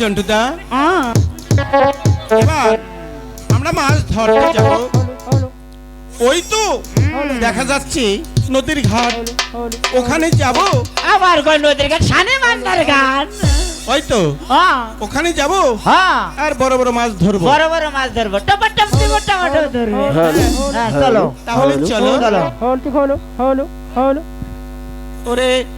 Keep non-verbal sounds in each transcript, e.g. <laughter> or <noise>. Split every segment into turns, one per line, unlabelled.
চন্টুদা। এবার আমরা মাছ ধরতে যাব। ওই তো দেখা যাচ্ছে নদীর ঘাট। ওখানে যাব।
আবার কই নদীর গান সানে মান্নার গান
ওই তো।
হ্যাঁ
ওখানে যাব
হ্যাঁ
আর বড় বড় মাছ ধরবো।
বড় বড় মাছ ধরবো। টপা টপ দিব টমাটো ধরবো। হ্যাঁ চলো।
তাহলে চলো।
চলো।
ওরে বহর্ষি গাইতে
হেই।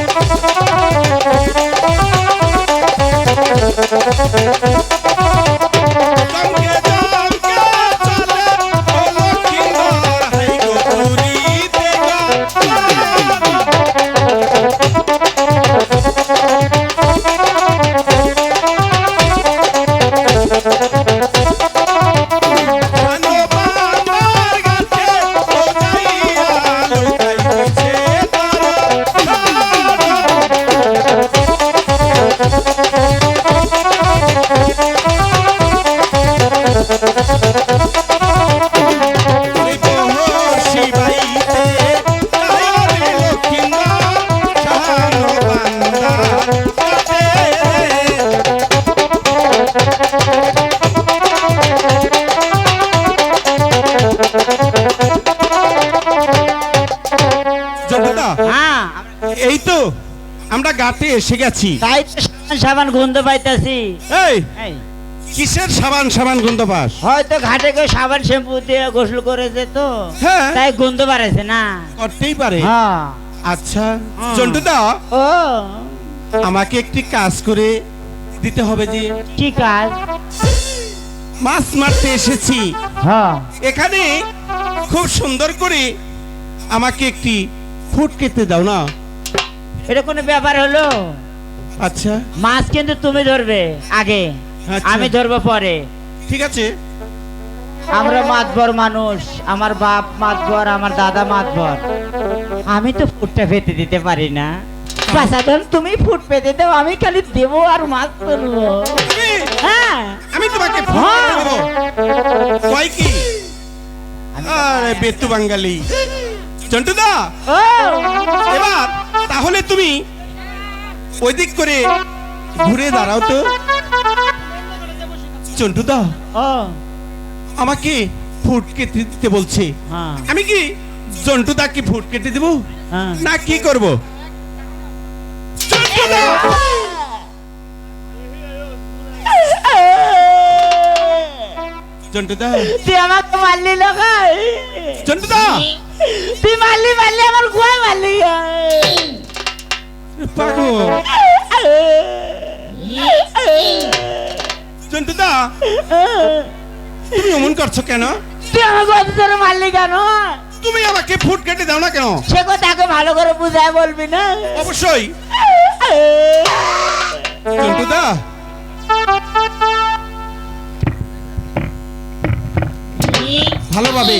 আমরা গাতে এসে গেছি।
তাই তো সাবান সাবান গন্ধ পাইতাছি।
এই
এই,
কিসের সাবান সাবান গন্ধ পাস?
হয়তো ঘাটে কেউ সাবান শ্যাম্পু দিয়ে গোসল করেছে তো।
হ্যাঁ।
তাই গন্ধ না।
করতেই পারে।
হ্যাঁ।
আচ্ছা
হুম।
জন্টুদা
ও।
আমাকে একটি কাজ করে দিতে হবে যে
কি কাজ?
মাছ মারতে এসেছি।
হ্যাঁ।
এখানে খুব সুন্দর করে আমাকে একটি ফুট কেটে দাও না।
এটা কোনো ব্যাপার হলো?
আচ্ছা।
মাছ কিন্তু তুমি ধরবে আগে
আচ্ছা।
আমি ধরবো পরে।
ঠিক আছে।
আমরা মাতবর মানুষ আমার বাপ মাতবর আমার দাদা মাতবর। আমি তো ফুটটা পেতে দিতে পারি না। বাসাধন তুমি ফুট পেতে দাও আমি খালি দেবো আর মাছ তুলবো হ্যাঁ।
আমি তোমাকে ফুট
হ্যাঁ।
কয় কি? আরে বেতু বাঙালি। জন্টুদা
ও!
এবার তাহলে তুমি ওই দিক করে ঘুরে দাঁড়াও তো। চন্টুদা আমাকে ফুট কেটে দিতে বলছে।
হ্যাঁ।
আমি কি জন্টুদাকে ফুট কেটে দেব?
হ্যাঁ।
না কি করব? জন্টুদা! জন্টুদা
তুই আমাকে মারলি লোকাই
জন্টুদা
তুই মারলি মারলি আমার গুয়ায় মারলি।
পাগল জন্টুদা তুমি অমন করছ কেন?
তুই আমাকে অত জোরে মারলি কেন?
তুমি আমাকে ফুট কেটে দাও না কেন?
সে কথাকে ভালো করে বুঝায় বলবি না?
অবশ্যই। জন্টুদা ভালোভাবে।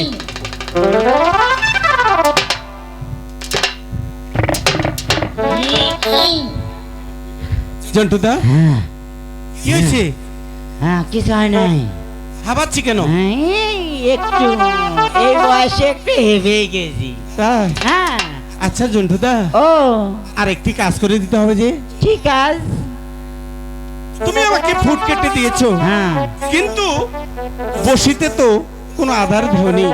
জন্টুদা কি হয়েছে?
হ্যাঁ। কিছু হয় নাই।
হাবাচ্ছি কেন?
একটু এই বয়সে একটু হেভে গেছি। হ্যাঁ।
আচ্ছা জন্টুদা
ও।
আর একটি কাজ করে দিতে হবে যে
ঠিক আছে
তুমি আমাকে ফুট কেটে দিয়েছ।
হ্যাঁ।
কিন্তু বসিতে তো কোনো আধার ধনি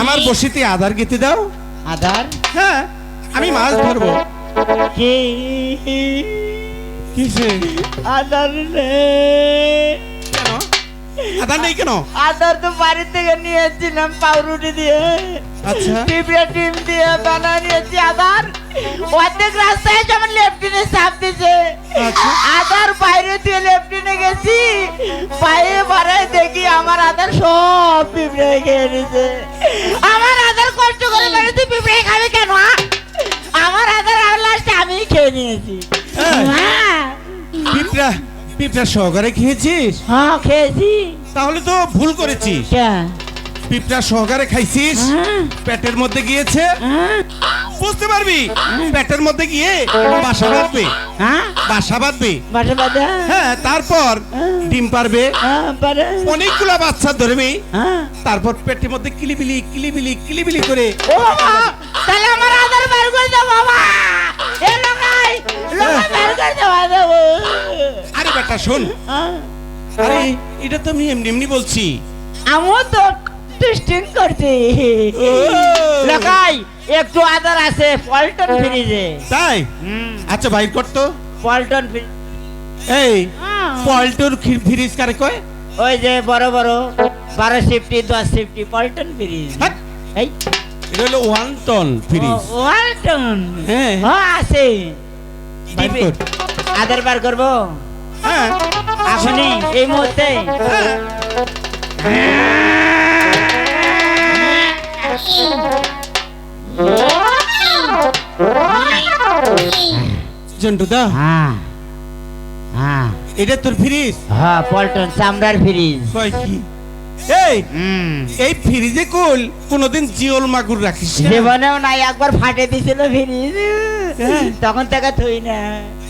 আমার বসিতে আধার গেতে দাও।
আধার?
হ্যাঁ। আমি মাছ ধরবো। কিসে?
আধার নেই
কেন? নেই কেন?
আধার তো বাড়ি থেকে নিয়েছিলাম পাউরুটি দিয়ে।
আচ্ছা।
পিঁপড়ে ডিম দিয়ে বানা নিয়েছি আধার অর্ধেক রাস্তায় যেমন লেফটিনে চাপ দিছে।
আচ্ছা।
আধার বাইরে দিয়ে লেফটিনে গেছি। পায়ে বাড়ায় দেখি আমার আদার সব পিঁপড়ে খেয়ে নিছে। আমার আদার কষ্ট করে বেড়েছি পিঁপড়ে খাবে কেন? আমার আদার আর লাস্টে আমি খেয়ে নিয়েছি।
হ্যাঁ।
হ্যাঁ
পিঁপড়া পিঁপড়া সহকারে খেয়েছিস?
হ্যাঁ খেয়েছি।
তাহলে তো ভুল করেছিস।
কে?
পিঁপড়া সহকারে খাইছিস?
হ্যাঁ,
পেটের মধ্যে গিয়েছে?
হ্যাঁ,
বুঝতে পারবি? পেটের মধ্যে গিয়ে বাসা বাঁধবে।
হ্যাঁ।
বাসা বাঁধবে। হ্যাঁ। তারপর ডিম পারবে।
হ্যাঁ পারে।
অনেকগুলা বাচ্চা ধরবে।
হ্যাঁ।
তারপর পেটের মধ্যে কিলিবিলি কিলিবিলি কিলিবিলি করে
তাহলে আমার আধার বের করে দাও বাবা। এ লোকাই লোকাই বের করে দেবো
আরে বেটা শোন। আরে এটা তো আমি এমনি এমনি বলছি।
আমিও তো টেস্টিং করছি।
ও।
লোকাই একটু আদার আছে পল্টন ফ্রিজে।
তাই?
হুম।
আচ্ছা ভাই কর তো।
পল্টন ফ্রিজ
এই পল্টুর ফ্রিজ কার কয়?
ওই যে বড় বড় বারো সিফটি দশ সিফটি পল্টন ফ্রিজ।
হ্যাঁ,
এই।
এটা হলো ওয়ান টন ফ্রিজ
ওয়ালটন?
হ্যাঁ।
হ্যাঁ আছে। আধার বার করব?
হ্যাঁ।
আপনি এই মুহূর্তে
হ্যাঁ। জন্টুদা।
হ্যাঁ হ্যাঁ।
এটা তোর ফ্রিজ?
হ্যাঁ পল্টন চামড়ার ফ্রিজ।
কয় কি? এই
হুম।
এই ফ্রিজে কুল কোনোদিন জিওল মাগুর রাখিস না।
জীবনেও নাই একবার ফাটে দিছিল ফ্রিজ। তখন থেকে থুই না।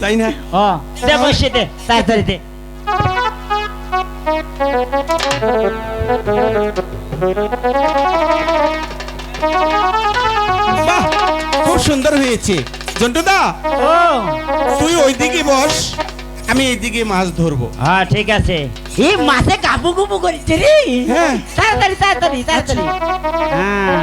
তাই না?
ও দে বসে দে তাড়াতাড়ি দে।
বাহ খুব সুন্দর হয়েছে। জন্টুদা
ও।
তুই ওইদিকে বস আমি এইদিকে মাছ ধরবো।
হ্যাঁ ঠিক আছে। এই মাছে কাবু কুবু করেছে রে।
হ্যাঁ।
তাড়াতাড়ি তাড়াতাড়ি তাড়াতাড়ি। হ্যাঁ।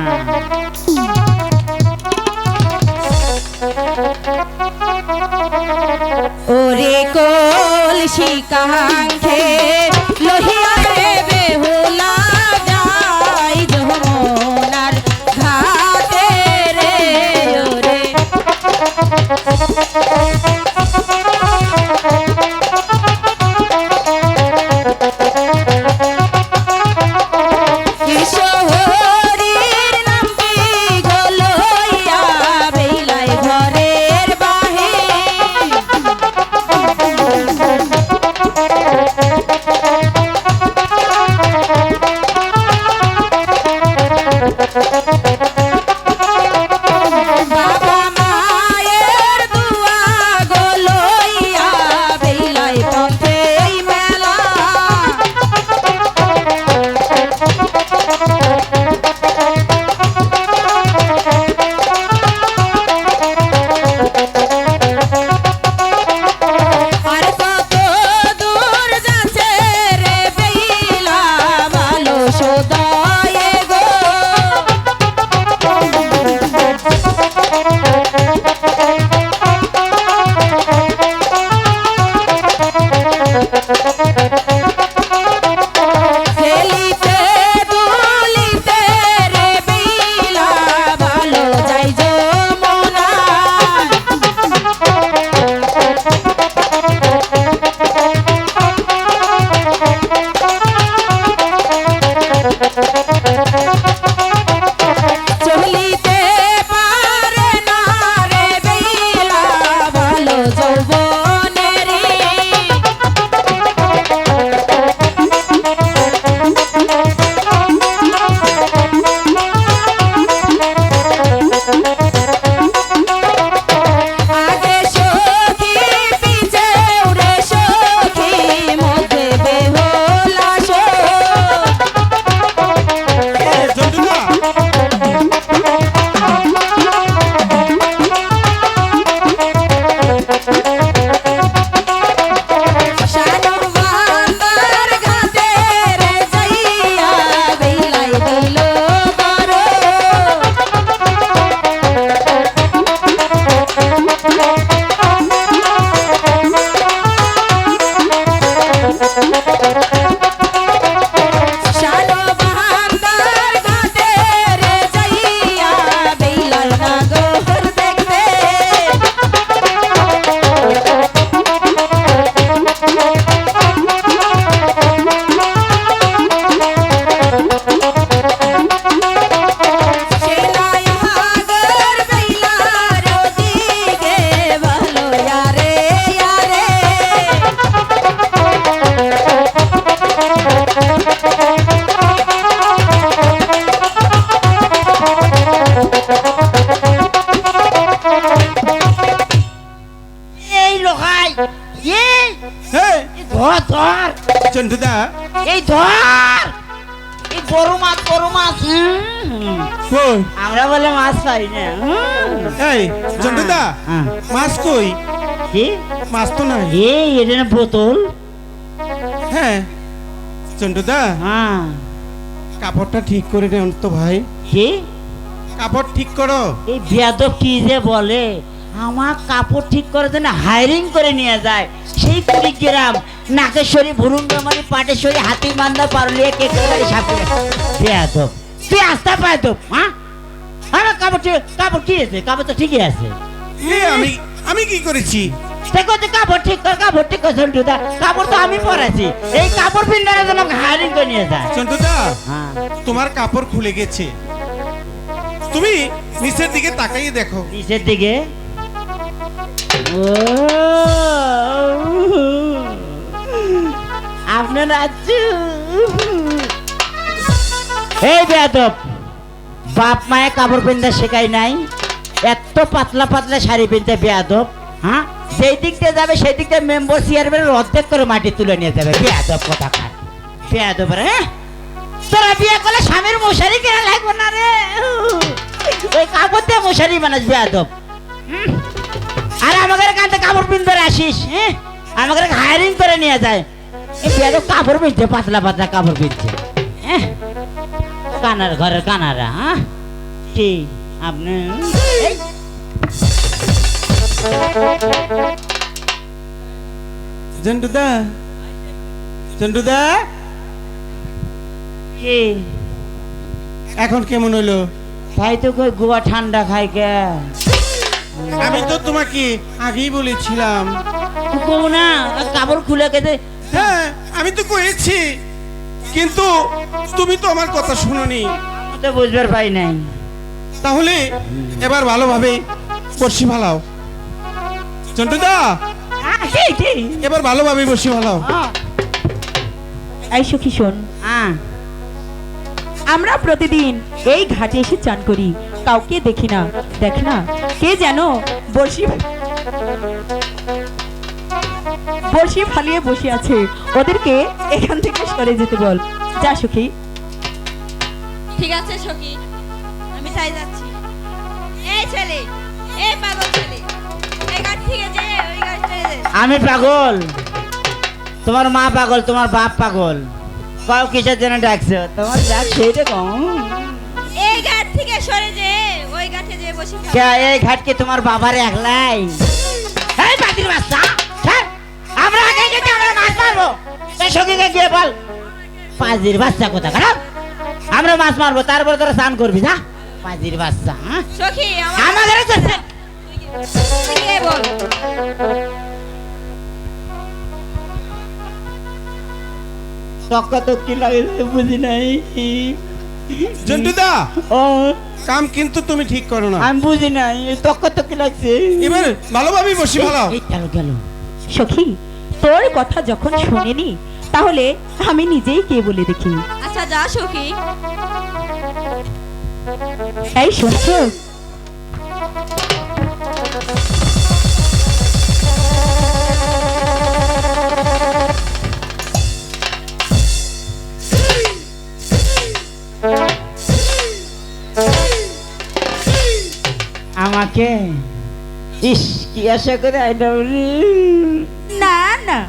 ওরে কলসি কাঙ্খে
ধর ধর।
চন্টুদা
এই ধর। এই বড় মাছ বড় মাছ।
কই?
আমরা বলে মাছ পাই না।
এই চন্টুদা
হ্যাঁ।
মাছ কই?
কি?
মাছ তো নাই।
এই এটা না বোতল।
হ্যাঁ। চন্টুদা
হ্যাঁ।
কাপড়টা ঠিক করে দেন তো ভাই।
কি?
কাপড় ঠিক করো।
এই বেয়াদব কি যে বলে? আমার কাপড় ঠিক করে জন্য হায়ারিং করে নিয়ে যায়। সেই কুড়িগ্রাম নাকেশ্বরী ভুরুঙ্গামারি পাটেশ্বরী হাতি মান্দা পারলিয়ে কেকেবাড়ি সাপে বেয়াদব তুই আস্তা পায়দব হ্যাঁ? আমার কাপড় ঠিক কাপড় কি আছে কাপড় তো ঠিকই আছে।
আমি আমি কি করেছি?
দেখো যে কাপড় ঠিক কর কাপড় ঠিক কর সন্টুদা। কাপড় তো আমি পরাছি এই কাপড় পিন্ডারের জন্য হায়ারিং করে নিয়ে যায়।
চন্টুদা
হ্যাঁ।
তোমার কাপড় খুলে গেছে। তুমি নিচের দিকে তাকাইয়ে দেখো।
নিচের দিকে আপনার আচ্ছু। এই বেয়াদব, বাপ মায়ে কাপড় পিনতে শেখাই নাই, এত পাতলা পাতলা শাড়ি পিনতে বেয়াদব হ্যাঁ? যেই দিক দিয়ে যাবে, সেই দিক দিয়ে মেম্বার চেয়ারম্যানের অর্ধেক করে মাটি তুলে নিয়ে যাবে। বেয়াদব কথা খান বেয়াদব রে হ্যাঁ? তোরা বিয়ে করলে স্বামীর মশারি কেনা লাগবে না রে। ওই কাপড় দিয়ে মশারি বানাস বেয়াদব। হুম? আর আমাদের কানতে কাপড় পিন ধরে আসিস হ্যাঁ? আমাকে হায়ারিং করে নিয়ে যায়। এই কাপড় পিনছে পাতলা পাতলা কাপড় পিনছে হ্যাঁ? কানার ঘরের কানারা হ্যাঁ? কি আপনি এই,
চন্টুদা চন্টুদা
কি
এখন কেমন হইল?
তাই তো কই গোয়া ঠান্ডা খাই কে?
আমি তো তোমাকে আগেই বলেছিলাম।
না কাপড় খুলে কেটে
হ্যাঁ আমি তো করেছি কিন্তু তুমি তো আমার কথা শুনোনি।
তো বুঝবার পাই নাই।
তাহলে এবার ভালোভাবে বসি ভালাও। চন্টুদা এবার ভালোভাবে বসি ভালাও।
এই সখী শোন আমরা প্রতিদিন এই ঘাটে এসে চান করি। কাউকে দেখি না। দেখ না। কে যেন বড়শি বড়শি ফালিয়ে বসে আছে। ওদেরকে এখান থেকে সরে যেতে বল। যা সখী।
ঠিক আছে সখী। আমি তাই যাচ্ছি। এই ছেলে এই পাগল ছেলে। এই গাড়ি থেকে যে ওই গাড়ি ছেড়ে দে
আমি পাগল। তোমার মা পাগল তোমার বাপ পাগল। কাউ কিসের জন্য ডাকছো? তোমার ডাক সেইটা কম
থেকে সরে যে ওই গাছে যে বসে।
কে এই ঘাটকে তোমার বাবার একলাই? এই বাচ্চা। আমরা আগে গেছি আমরা মাছ মারবো। এই সঙ্গীকে গিয়ে বল পাজির বাচ্চা কোথা খারাপ আমরা মাছ মারবো তারপর তোরা স্নান করবি না পাজির বাচ্চা হ্যাঁ?
সখী
আমাদের
বল।
তক্কা তো কি লাগে বুঝি নাই।
জন্টুদা
ও।
কাম কিন্তু তুমি ঠিক করো না।
আমি বুঝি নাই তক্ক তো কি লাগছে।
এবার ভালোভাবে বসি
ভালো। গেল গেল?
সখী তোর কথা যখন শোনেনি তাহলে আমি নিজেই কে বলে দেখি?
আচ্ছা যা সখী।
এই শুনছো
আমাকে ইস কি আশা করে
না না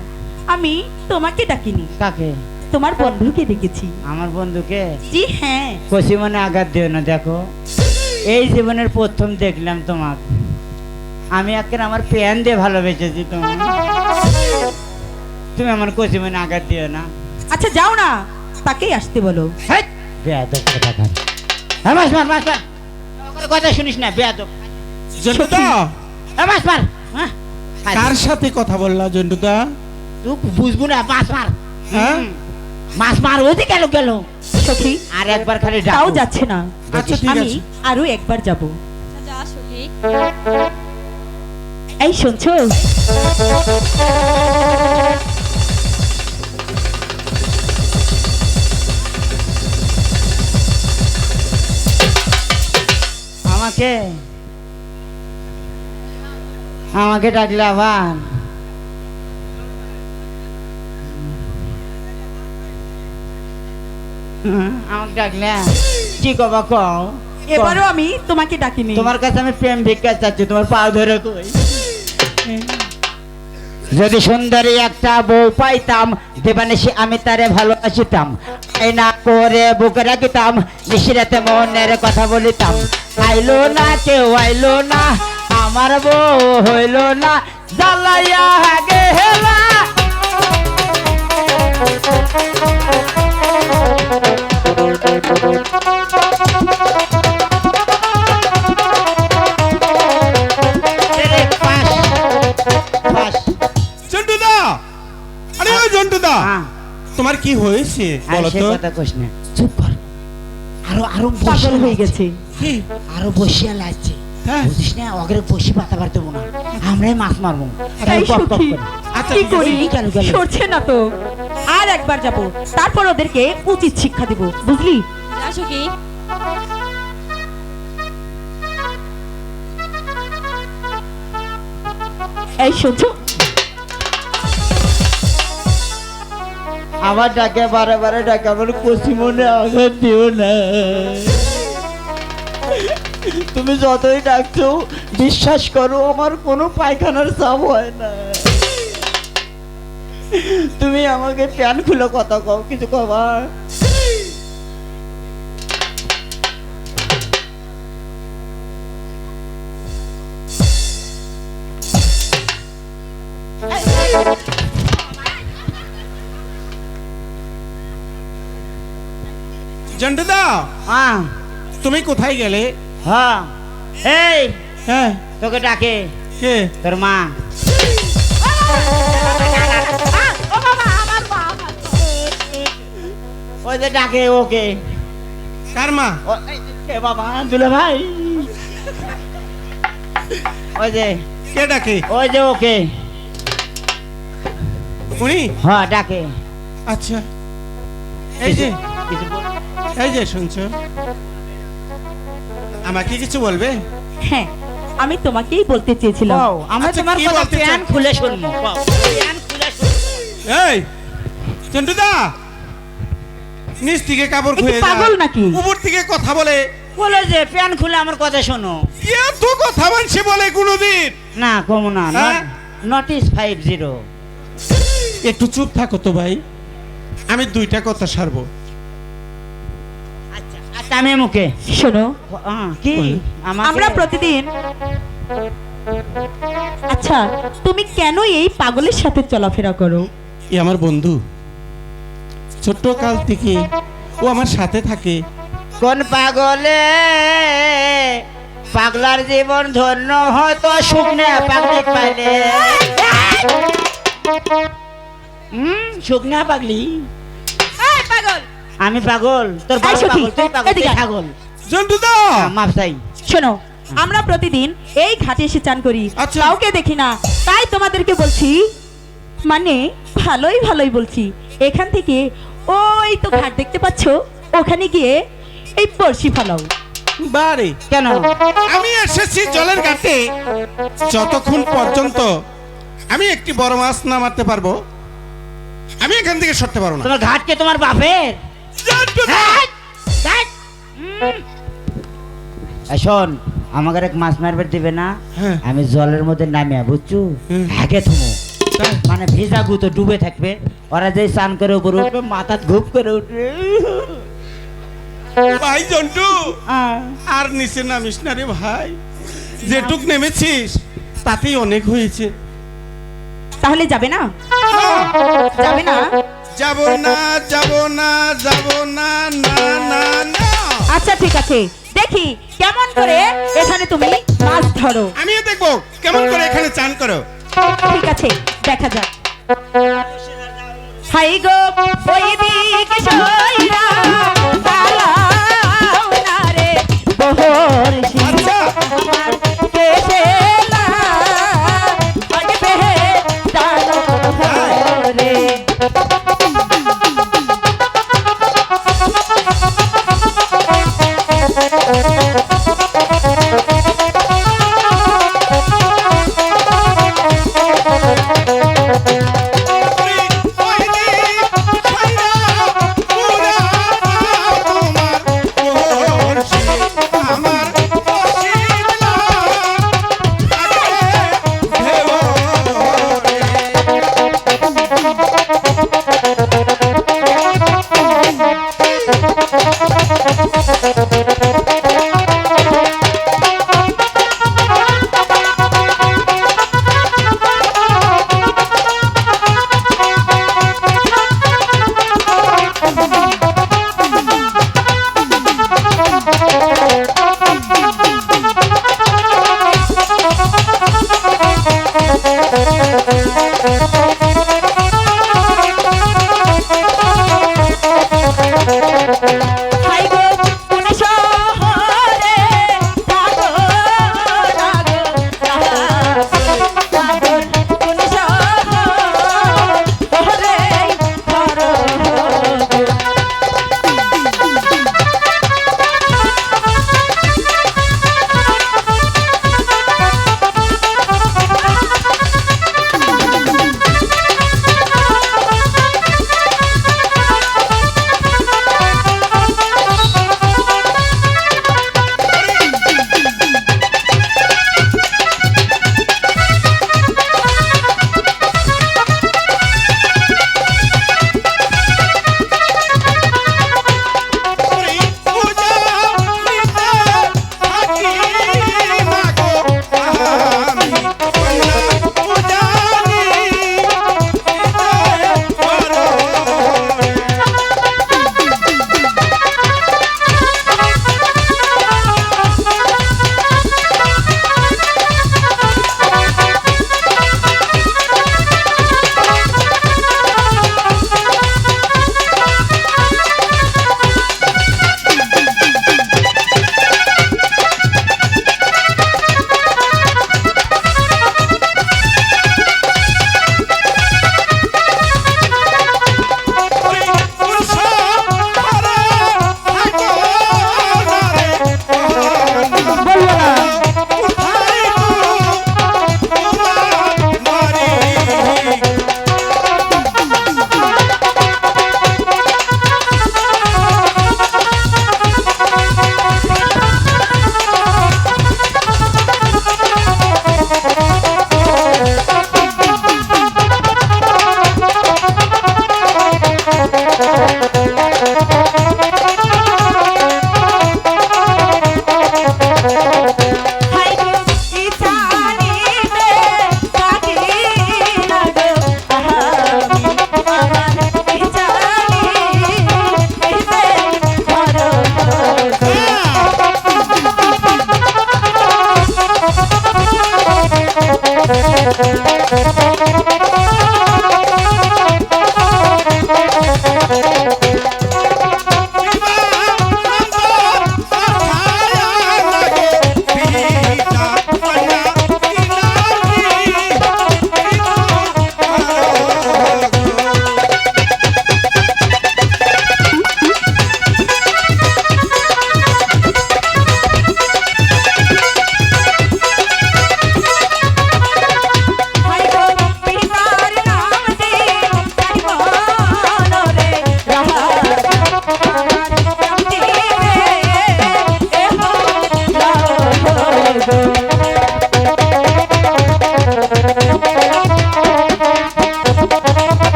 আমি তোমাকে ডাকিনি।
কাকে?
তোমার বন্ধুকে ডেকেছি।
আমার বন্ধুকে?
জি হ্যাঁ।
কষি মনে আঘাত দিও না দেখো। এই জীবনের প্রথম দেখলাম তোমাক। আমি একের আমার প্যান দিয়ে ভালোবেসেছি তোমার তুমি আমার কষি মনে আঘাত দিও না।
আচ্ছা যাও না তাকেই আসতে বলো।
হ্যাঁ, কথা শুনিস না বেয়াদব।
জন্টুদা! <laughs>
হ্যাঁ, মাছ মার। হ্যাঁ?
কার সাথে কথা বললা জন্টুদা?
তুই বুঝব না মাছ মার।
হ্যাঁ?
মাছ মার ওদি গেল গেল।
সখী
আর একবার খালি
তাও যাচ্ছে না।
আচ্ছা
আমি আরও একবার যাব।
আচ্ছা যা সখী।
এই শুনছো?
আমাকে আমাকে ডাকলে আবার। আমাকে ডাকলে। কি কবা কও?
আমি তোমাকে ডাকিনি।
তোমার কাছে আমি প্রেম ভিক্ষা চাচ্ছি তোমার পা ধরে যদি সুন্দরী একটা বউ পাইতাম দেবানিসি আমি তারে ভালোবাসিতাম। না করে বুকে রাখিতাম নিশিরাতে মনের কথা বলিতাম। আইলো না কেউ আইলো না। আমার বউ হইল না জ্বালাইয়া।
জন্টুদা! আরে ও জন্টুদা!
হ্যাঁ,
তোমার কি হয়েছে বলো তো?
কথা কইস না। চুপ কর। আরও আরও
পাগল হয়ে গেছে।
আরও বসিয়া লাগছে।
হ্যাঁ।
বুঝিস না অগরে বসি পাতা পারতে না। আমরাই মাছ মারবো।
আচ্ছা,
কি করি। সরছে না তো। আর একবার যাব। তারপর ওদেরকে উচিত শিক্ষা দেব। বুঝলি?
যা
এই শুনছো?
আমার ডাকে বারে বারে ডাকে আমার কচি মনে আঘাত দিও না। তুমি যতই ডাকছো বিশ্বাস করো আমার কোনো পায়খানার চাপ হয় না। তুমি আমাকে প্যান খুলে কথা কও কিছু কবা?
জন্টুদা
হ্যাঁ।
তুমি কোথায় গেলে?
হ্যাঁ। এই
হ্যাঁ।
তোকে ডাকে।
কে?
তোর মা। ওই যে ডাকে ওকে।
কার মা?
কে বাবা দুলে ভাই। ওই যে
কে ডাকে?
ওই যে ওকে।
উনি?
হ্যাঁ ডাকে।
আচ্ছা। এই যে এই যে শুনছো। আমাকে কিছু বলবে?
হ্যাঁ আমি তোমাকেই বলতে চেয়েছিলাম।
আমরা
আচ্ছা,
তোমার কথা প্যান খুলে শুনব প্যান খুলে শুনব
এই নিচ থেকে কাপড় খুলে
পাগল নাকি?
উপর থেকে কথা বলে।
বলে যে প্যান খুলে আমার কথা শোনো।
এত কথা মানছে বলে কোনোদিন?
না কমো না? নটিস ফাইভ জিরো
একটু চুপ থাকো তো ভাই। আমি দুইটা কথা সারবো।
আচ্ছা মুখে।
শোনো।
কি?
আমরা প্রতিদিন আচ্ছা তুমি কেন এই পাগলের সাথে চলাফেরা করো?
এ আমার বন্ধু। ছোট্ট কাল থেকে ও আমার সাথে থাকে।
কোন পাগলে? পাগলার জীবন ধন্য হয়তো শুকনে পাগলি পাইলে। হুম শুকনা পাগলি?
এই পাগল!
আমি পাগল তোর বাবা
হ্যাঁ,
পাগল তুই পাগল তুই
এদিকে আয়।
ছাগল।
জন্টুদা
মাপ চাই।
শোনো আমরা প্রতিদিন এই ঘাটে এসে চান করি।
আচ্ছা।
কাউকে দেখি না। তাই তোমাদেরকে বলছি মানে ভালোই ভালোই বলছি। এখান থেকে ওই তো ঘাট দেখতে পাচ্ছ ওখানে গিয়ে এই বড়শি ফালাও।
বারে
কেন?
আমি এসেছি জলের ঘাটে। যতক্ষণ পর্যন্ত আমি একটি বড় মাছ না মারতে পারব আমি এখান থেকে সরতে পারব না।
তোমার ঘাটকে তোমার বাপের? শোন আমাকে এক মাছ মারবার দিবে না
হ্যাঁ।
আমি জলের মধ্যে নামিয়া বুঝছু?
হুম।
আগে থুমো। মানে ভিজা গুতো ডুবে থাকবে ওরা যে স্নান করে উপরে উঠবে মাথা ঘুপ করে উঠবে।
ভাই জন্টু আর নিচে নামিস না রে ভাই। যেটুক নেমেছিস তাতেই অনেক হয়েছে।
তাহলে যাবে না? যাবে না?
যাব না যাব না যাব না না না না।
আচ্ছা ঠিক আছে। দেখি কেমন করে এখানে তুমি মাছ ধরো।
আমিও দেখব কেমন করে এখানে চান করো।
ঠিক আছে দেখা যাক। হাই গো ওই দিকে সইরা না রে বহর
আচ্ছা।
কেসে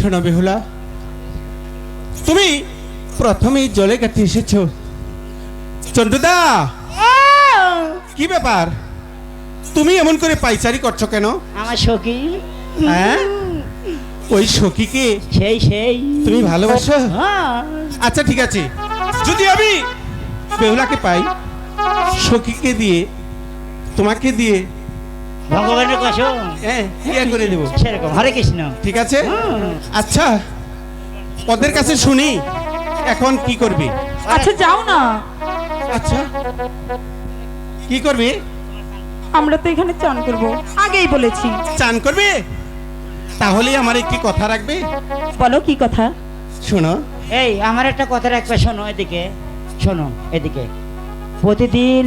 শোনো বেহুলা। তুমি প্রথমেই জলে কাছে এসেছ। চন্ডুদা কি ব্যাপার? তুমি এমন করে পাইচারি করছ কেন?
আমার সখী।
হ্যাঁ? ওই সখীকে?
সেই সেই।
তুমি ভালোবাসো?
হ্যাঁ।
আচ্ছা ঠিক আছে। যদি আমি বেহুলাকে পাই সখীকে দিয়ে তোমাকে দিয়ে
ভগবানের কসম।
হ্যাঁ ইয়ে করে দেবো।
সেরকম হরে কৃষ্ণ।
ঠিক আছে? আচ্ছা ওদের কাছে শুনি এখন কি করবি?
আচ্ছা যাও না।
আচ্ছা কি করবি?
আমরা তো এখানে চান করব। আগেই বলেছি।
চান করবি? তাহলে আমার একটি কথা রাখবে।
বলো কি কথা?
শোনো।
এই আমার একটা কথা রাখবে শোনো এদিকে শোনো এদিকে। প্রতিদিন